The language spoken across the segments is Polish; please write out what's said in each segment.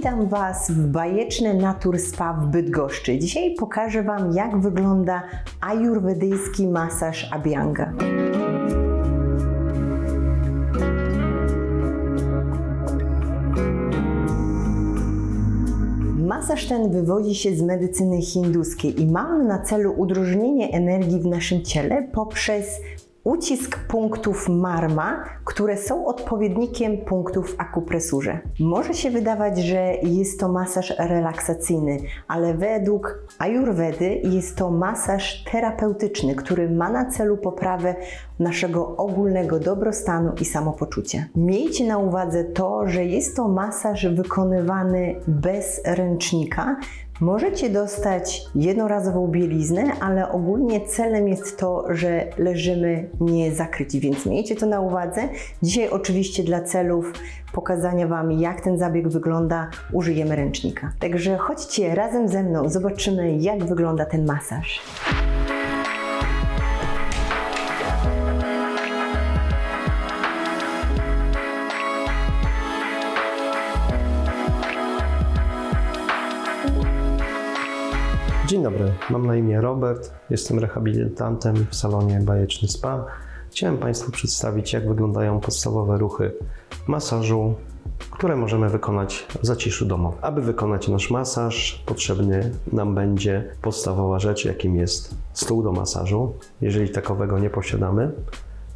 Witam Was w bajeczne Natur Spa w Bydgoszczy. Dzisiaj pokażę Wam, jak wygląda ajurwedyjski masaż Abhyanga. Masaż ten wywodzi się z medycyny hinduskiej i ma on na celu udrożnienie energii w naszym ciele poprzez ucisk punktów marma, które są odpowiednikiem punktów w akupresurze. Może się wydawać, że jest to masaż relaksacyjny, ale według Ayurvedy jest to masaż terapeutyczny, który ma na celu poprawę naszego ogólnego dobrostanu i samopoczucia. Miejcie na uwadze to, że jest to masaż wykonywany bez ręcznika, Możecie dostać jednorazową bieliznę, ale ogólnie celem jest to, że leżymy niezakryci, więc miejcie to na uwadze. Dzisiaj oczywiście dla celów pokazania Wam, jak ten zabieg wygląda, użyjemy ręcznika. Także chodźcie razem ze mną, zobaczymy, jak wygląda ten masaż. Dzień dobry, mam na imię Robert, jestem rehabilitantem w salonie Bajeczny Spa. Chciałem Państwu przedstawić, jak wyglądają podstawowe ruchy masażu, które możemy wykonać w zaciszu domowym. Aby wykonać nasz masaż, potrzebny nam będzie podstawowa rzecz, jakim jest stół do masażu. Jeżeli takowego nie posiadamy,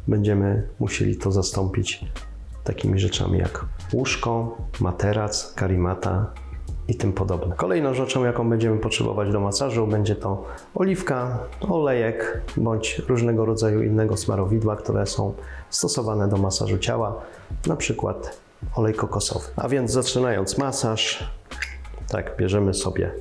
będziemy musieli to zastąpić takimi rzeczami jak łóżko, materac, karimata i tym podobne. Kolejną rzeczą, jaką będziemy potrzebować do masażu, będzie to oliwka, olejek bądź różnego rodzaju innego smarowidła, które są stosowane do masażu ciała, na przykład olej kokosowy. A więc zaczynając masaż, tak, bierzemy sobie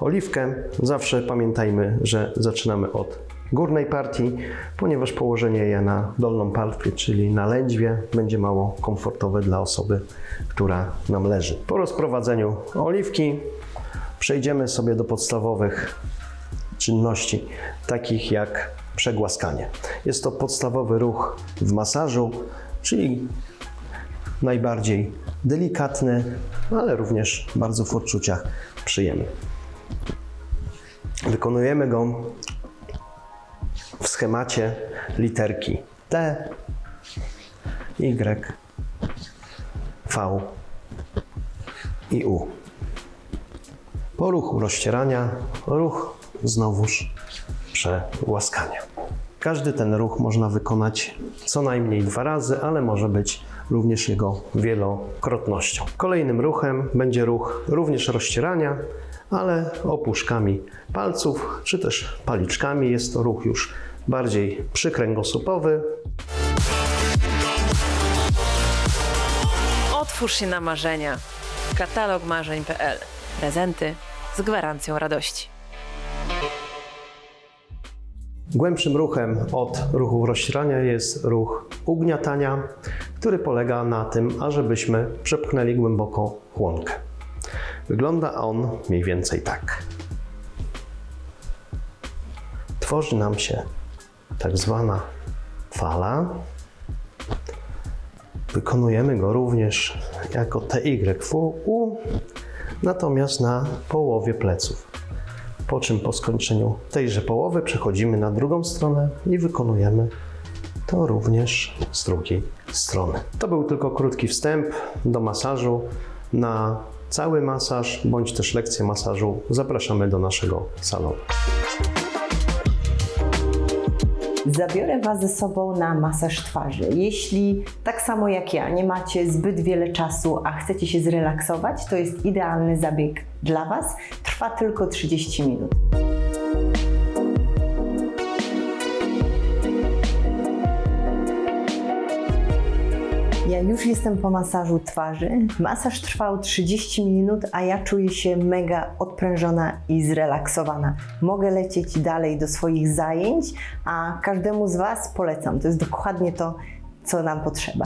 oliwkę. Zawsze pamiętajmy, że zaczynamy od górnej partii, ponieważ położenie je na dolną partię, czyli na lędźwie, będzie mało komfortowe dla osoby, która nam leży. Po rozprowadzeniu oliwki przejdziemy sobie do podstawowych czynności, takich jak przegłaskanie. Jest to podstawowy ruch w masażu, czyli najbardziej delikatny, ale również bardzo w odczuciach przyjemny. Wykonujemy go schemacie literki T, Y, V i U. Po ruchu rozcierania, ruch znowuż przegłaskania. Każdy ten ruch można wykonać co najmniej dwa razy, ale może być również jego wielokrotnością. Kolejnym ruchem będzie ruch również rozcierania, ale opuszkami palców czy też paliczkami. Jest to ruch już bardziej przykręgosłupowy. Otwórz się na marzenia. Katalog marzeń.pl. Prezenty z gwarancją radości. Głębszym ruchem od ruchu rozcierania jest ruch ugniatania, który polega na tym, ażebyśmy przepchnęli głęboko chłonkę. Wygląda on mniej więcej tak. Tworzy nam się tak zwana fala. Wykonujemy go również jako TYVU, natomiast na połowie pleców. Po czym po skończeniu tejże połowy przechodzimy na drugą stronę i wykonujemy to również z drugiej strony. To był tylko krótki wstęp do masażu. Na cały masaż bądź też lekcję masażu zapraszamy do naszego salonu. Zabiorę Was ze sobą na masaż twarzy. Jeśli tak samo jak ja nie macie zbyt wiele czasu, a chcecie się zrelaksować, to jest idealny zabieg dla Was. Trwa tylko 30 minut. Ja już jestem po masażu twarzy. Masaż trwał 30 minut, a ja czuję się mega odprężona i zrelaksowana. Mogę lecieć dalej do swoich zajęć, a każdemu z Was polecam. To jest dokładnie to, co nam potrzeba.